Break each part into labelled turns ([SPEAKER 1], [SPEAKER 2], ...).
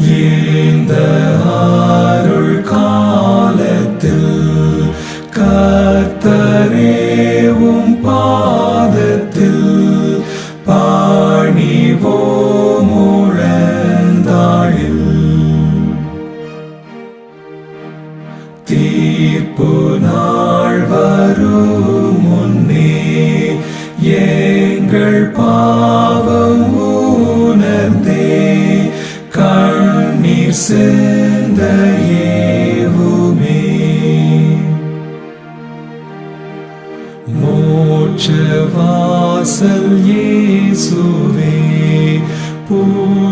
[SPEAKER 1] இந்த அருள் காலத்தில் கர்த்தரேவும் பாதத்தில் பாணிவோம் முழந்தாளில். தீர்ப்பு நாள் வரும் முன்னே எங்கள் பாவம் கண்ணீர் சிந்த ஏவுமே மோட்ச வாசல் இயேசுவே பூட்டு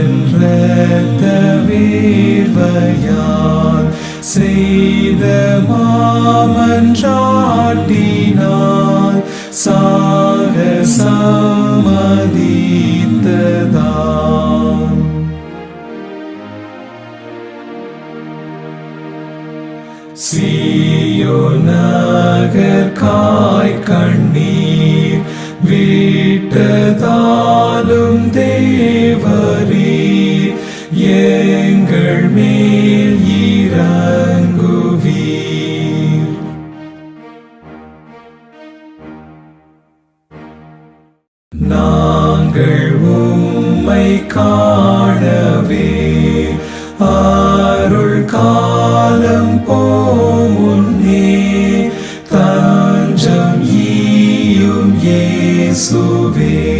[SPEAKER 1] உந்தன் இரத்த செய்த மாமன்றாட்டினார் சாக சமதீ நாங்கள் உம்மை காணவே. அருள் காலம் போமுன்னே தஞ்சம் ஈயும் இயேசுவே.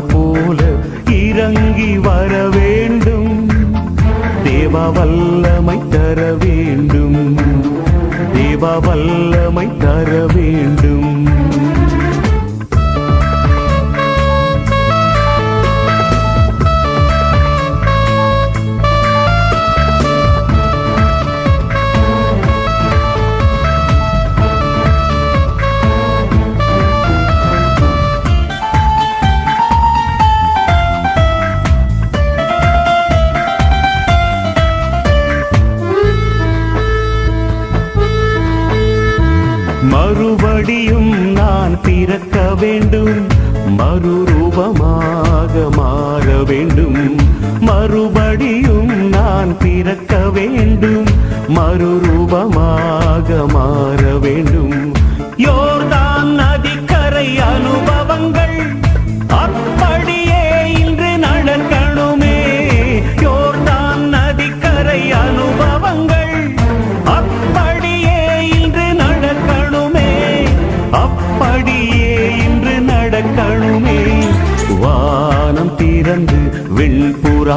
[SPEAKER 2] போல இறங்கி வர வேண்டும். தேவ வல்லமை தர வேண்டும். தேவ வல்லமை தர வேண்டும். மறுபடியும் நான் பிறக்க வேண்டும். மறுரூபமாக மாற வேண்டும். மறுபடியும் நான் பிறக்க வேண்டும். மறுரூபமாக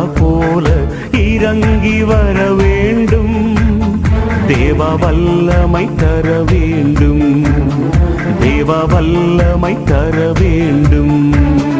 [SPEAKER 2] போல இறங்கி வர வேண்டும். தேவ வல்லமை தர வேண்டும். தேவ வல்லமை தர வேண்டும்.